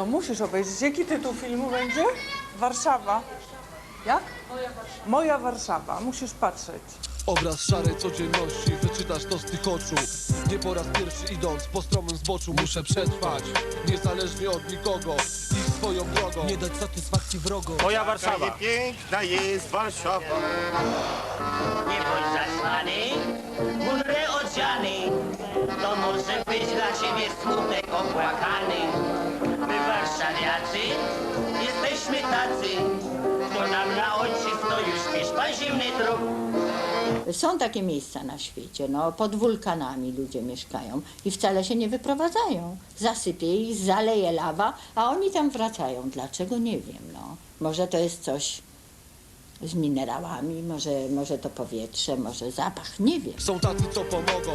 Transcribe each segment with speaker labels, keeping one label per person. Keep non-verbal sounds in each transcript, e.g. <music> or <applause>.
Speaker 1: No musisz obejrzeć. Jaki tytuł filmu będzie? Warszawa. Jak? Moja Warszawa. Musisz patrzeć.
Speaker 2: Obraz szarej codzienności, wyczytasz to z tych oczu Nie po raz pierwszy idąc po stromym zboczu Muszę przetrwać, niezależnie od nikogo Iść swoją drogą, nie dać satysfakcji wrogom
Speaker 3: Moja Warszawa.
Speaker 4: Piękna jest Warszawa.
Speaker 5: Nie bądź zasłany, mundry To może być dla ciebie smutek opłakany My warszawiacy jesteśmy tacy Kto nam na ojczyzno już pan zimny druk
Speaker 6: Są takie miejsca na świecie, no, pod wulkanami ludzie mieszkają i wcale się nie wyprowadzają. Zasypie ich, zaleje lawa, a oni tam wracają. Dlaczego? Nie wiem, no. Może to jest coś z minerałami, może, może to powietrze, może zapach, nie wiem.
Speaker 2: Są tacy co pomogą,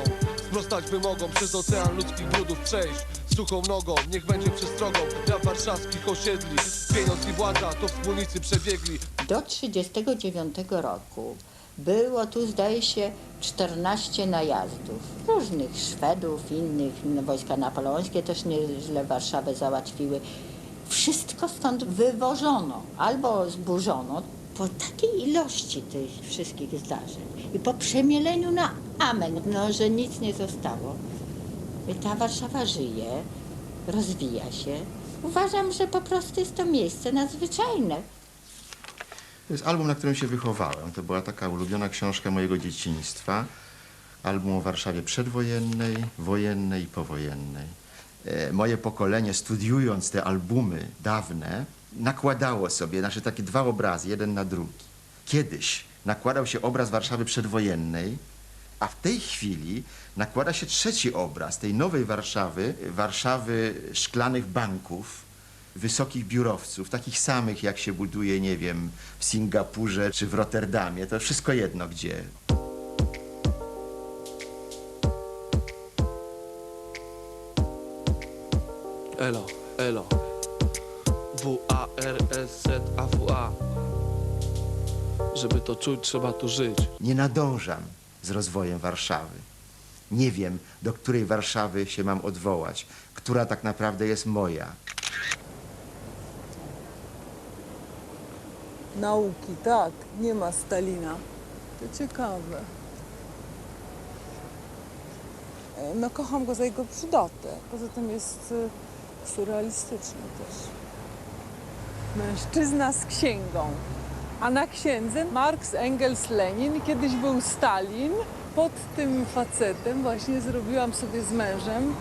Speaker 2: sprostać wymogą Przez ocean ludzkich brudów przejść Suchą nogą, niech będzie przestrogą Dla warszawskich osiedli Pieniądz i władza to wspólnicy przebiegli
Speaker 6: Do 1939 roku było tu, zdaje się, 14 najazdów. Różnych Szwedów, innych, inne wojska napoleońskie też nieźle Warszawę załatwiły. Wszystko stąd wywożono albo zburzono po takiej ilości tych wszystkich zdarzeń i po przemieleniu na amen, no, że nic nie zostało. Ta Warszawa żyje, rozwija się. Uważam, że po prostu jest to miejsce nadzwyczajne.
Speaker 4: To jest album, na którym się wychowałem. To była taka ulubiona książka mojego dzieciństwa. Album o Warszawie przedwojennej, wojennej i powojennej. E, moje pokolenie, studiując te albumy dawne, nakładało sobie znaczy takie dwa obrazy, jeden na drugi. Kiedyś nakładał się obraz Warszawy przedwojennej, a w tej chwili nakłada się trzeci obraz tej nowej Warszawy, Warszawy szklanych banków, wysokich biurowców, takich samych jak się buduje, nie wiem, w Singapurze czy w Rotterdamie. To wszystko jedno gdzie.
Speaker 2: Elo, elo W-A-R-S-Z-A-W-A Żeby to czuć, trzeba tu żyć
Speaker 4: Nie nadążam z rozwojem Warszawy. Nie wiem, do której Warszawy się mam odwołać, która tak naprawdę jest moja.
Speaker 1: Nauki, tak. Nie ma Stalina. To ciekawe. E, No kocham go za jego brzydotę. Poza tym jest y, surrealistyczny też. Mężczyzna z księgą. A na księdze Marx, Engels, Lenin. Kiedyś był Stalin. Pod tym facetem właśnie zrobiłam sobie z mężem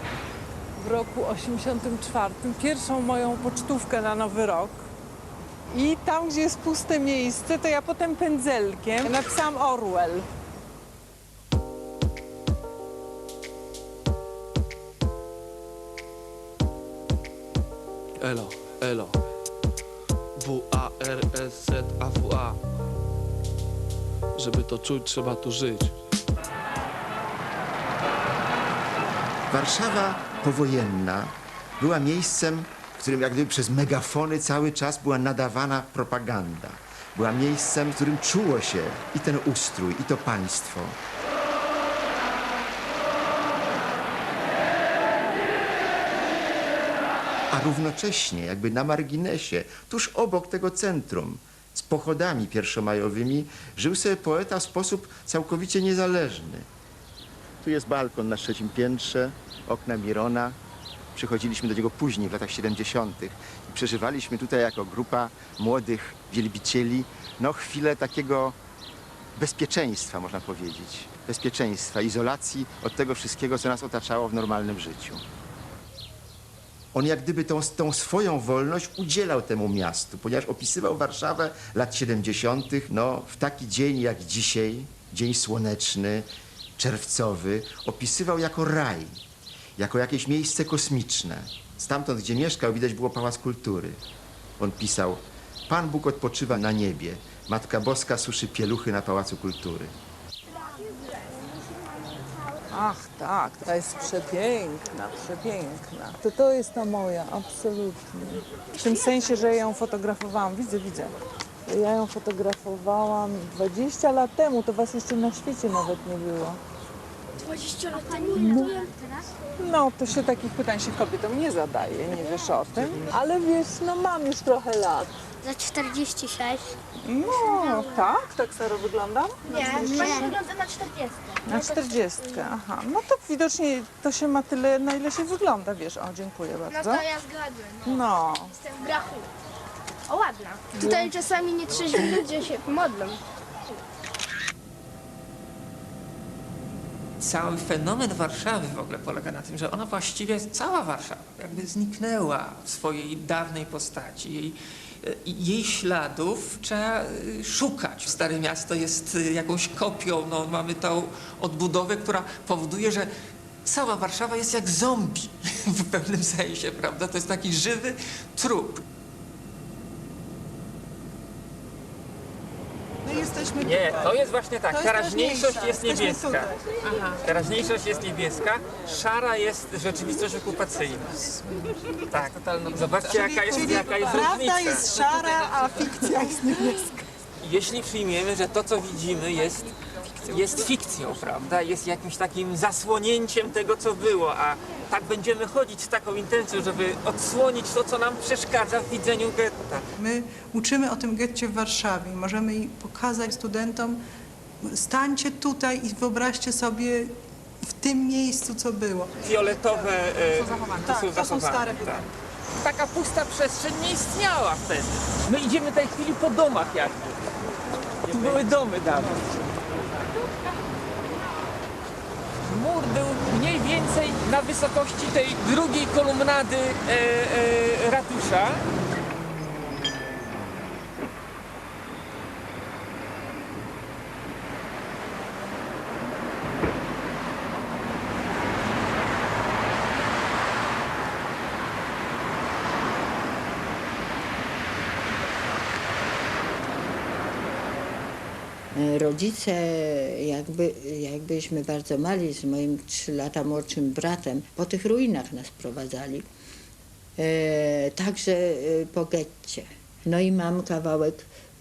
Speaker 1: w roku 84 pierwszą moją pocztówkę na Nowy Rok. I tam, gdzie jest puste miejsce, to ja potem pędzelkiem napisałam Orwell.
Speaker 2: Elo, elo W-A-R-S-Z-A-W-A Żeby to czuć, trzeba tu żyć
Speaker 4: Warszawa powojenna była miejscem, w którym jak gdyby przez megafony cały czas była nadawana propaganda. Była miejscem, w którym czuło się i ten ustrój, i to państwo. Równocześnie, jakby na marginesie, tuż obok tego centrum, z pochodami pierwszomajowymi, żył sobie poeta w sposób całkowicie niezależny. Tu jest balkon na trzecim piętrze, okna Mirona. Przychodziliśmy do niego później, w latach 70. i przeżywaliśmy tutaj jako grupa młodych wielbicieli no chwilę takiego bezpieczeństwa, można powiedzieć. Bezpieczeństwa, izolacji od tego wszystkiego, co nas otaczało w normalnym życiu. On jak gdyby tą, tą swoją wolność udzielał temu miastu, ponieważ opisywał Warszawę lat 70. No, w taki dzień jak dzisiaj, dzień słoneczny, czerwcowy, opisywał jako raj, jako jakieś miejsce kosmiczne. Stamtąd, gdzie mieszkał, widać było Pałac Kultury. On pisał, Pan Bóg odpoczywa na niebie, Matka Boska suszy pieluchy na Pałacu Kultury.
Speaker 1: Ach tak, ta jest przepiękna, przepiękna. To to jest ta moja, absolutnie. W tym sensie, że ją fotografowałam, widzę, widzę. Ja ją fotografowałam 20 lat temu, to was jeszcze na świecie nawet nie było.
Speaker 3: 20 lat temu ile teraz?
Speaker 1: No, to się takich pytań się kobietom nie zadaje, nie wiesz o tym. Ale wiesz, no mam już trochę lat.
Speaker 3: Za 46.
Speaker 1: No, tak? Tak staro wyglądam?
Speaker 3: Nie, pani wygląda na 40.
Speaker 1: Na 40, aha. No to widocznie to się ma tyle, na ile się wygląda, wiesz. O, dziękuję
Speaker 3: No
Speaker 1: bardzo.
Speaker 3: to ja zgadłem.
Speaker 1: No,
Speaker 3: Jestem w grachu. O, ładna. Tutaj czasami nietrzeźwi ludzie się modlą.
Speaker 7: Cały fenomen Warszawy w ogóle polega na tym, że ona właściwie, cała Warszawa, jakby zniknęła w swojej dawnej postaci. Jej, i jej śladów trzeba y, szukać. Stare miasto jest y, jakąś kopią, no, mamy tą odbudowę, która powoduje, że cała Warszawa jest jak zombie <laughs> w pewnym sensie, prawda? To jest taki żywy trup.
Speaker 1: Jesteśmy
Speaker 7: Nie,
Speaker 1: tutaj.
Speaker 7: to jest właśnie tak.
Speaker 1: To jest
Speaker 7: Teraźniejszość
Speaker 1: ważniejsze.
Speaker 7: jest
Speaker 1: Jesteśmy
Speaker 7: niebieska.
Speaker 1: tutaj.
Speaker 7: Teraźniejszość jest niebieska, szara jest rzeczywistość okupacyjna. Tak. Zobaczcie, jaka jest, jaka jest
Speaker 1: Prawda
Speaker 7: różnica.
Speaker 1: jest szara, a fikcja jest niebieska.
Speaker 7: Jeśli przyjmiemy, że to, co widzimy, jest, jest fikcją, prawda? Jest jakimś takim zasłonięciem tego, co było, a tak będziemy chodzić z taką intencją, żeby odsłonić to, co nam przeszkadza w widzeniu getta.
Speaker 8: My uczymy o tym getcie w Warszawie możemy i pokazać studentom, stańcie tutaj i wyobraźcie sobie w tym miejscu, co było.
Speaker 7: Fioletowe e, to są
Speaker 8: Tak, to są
Speaker 7: zachowane.
Speaker 8: stare
Speaker 7: tak. Taka pusta przestrzeń nie istniała wtedy. My idziemy w tej chwili po domach jakby. Tu były domy dawno. Mur był mniej więcej na wysokości tej drugiej kolumnady e, e, ratusza.
Speaker 6: Rodzice, jakby, jakbyśmy bardzo mali z moim trzy lata młodszym bratem, po tych ruinach nas prowadzali. E, także e, po getcie. No i mam kawałek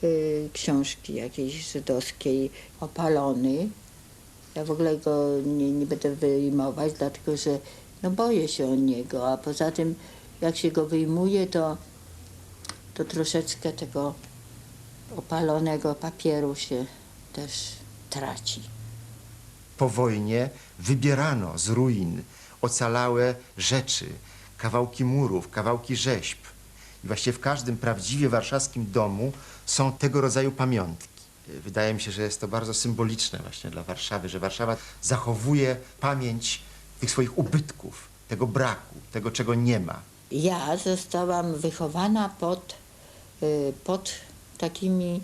Speaker 6: e, książki jakiejś żydowskiej, opalony. Ja w ogóle go nie, nie będę wyjmować, dlatego że no boję się o niego, a poza tym jak się go wyjmuje, to, to troszeczkę tego opalonego papieru się też traci.
Speaker 4: Po wojnie wybierano z ruin ocalałe rzeczy, kawałki murów, kawałki rzeźb. I właściwie w każdym prawdziwie warszawskim domu są tego rodzaju pamiątki. Wydaje mi się, że jest to bardzo symboliczne właśnie dla Warszawy, że Warszawa zachowuje pamięć tych swoich ubytków, tego braku, tego czego nie ma.
Speaker 6: Ja zostałam wychowana pod, y, pod takimi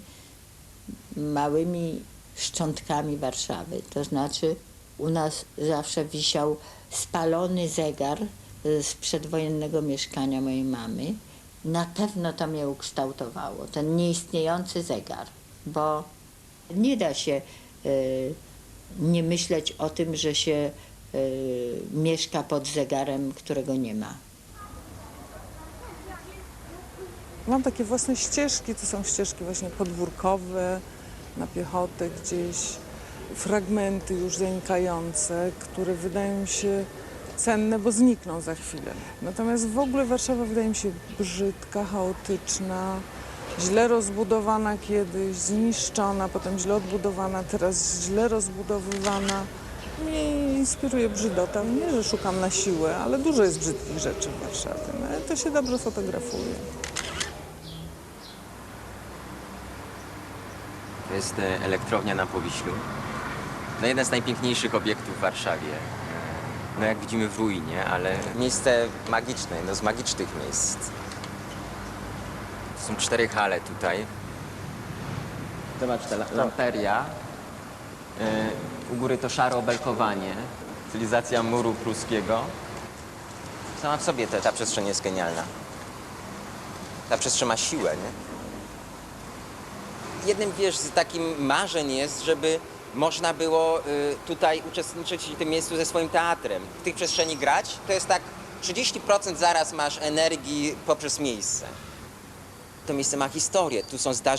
Speaker 6: małymi szczątkami Warszawy. To znaczy u nas zawsze wisiał spalony zegar z przedwojennego mieszkania mojej mamy. Na pewno to mnie ukształtowało, ten nieistniejący zegar, bo nie da się y, nie myśleć o tym, że się y, mieszka pod zegarem, którego nie ma.
Speaker 1: Mam takie własne ścieżki, to są ścieżki właśnie podwórkowe, na piechotę gdzieś, fragmenty już zanikające, które wydają mi się cenne, bo znikną za chwilę. Natomiast w ogóle Warszawa wydaje mi się brzydka, chaotyczna, źle rozbudowana kiedyś, zniszczona, potem źle odbudowana, teraz źle rozbudowywana. Mnie inspiruje brzydota. Nie, że szukam na siłę, ale dużo jest brzydkich rzeczy w Warszawie. No, to się dobrze fotografuje.
Speaker 9: To jest e, elektrownia na Powiślu. No jeden z najpiękniejszych obiektów w Warszawie. No jak widzimy w ruinie, ale miejsce magiczne, jedno z magicznych miejsc. Są cztery hale tutaj. Zobacz, ta la- lamperia. E, U góry to szare obelkowanie, stylizacja muru pruskiego. Sama w sobie ta, ta przestrzeń jest genialna. Ta przestrzeń ma siłę, nie? Jednym wiesz, z takim marzeń jest, żeby można było y, tutaj uczestniczyć w tym miejscu ze swoim teatrem. W tych przestrzeni grać, to jest tak 30% zaraz masz energii poprzez miejsce. To miejsce ma historię, tu są zdarzenia.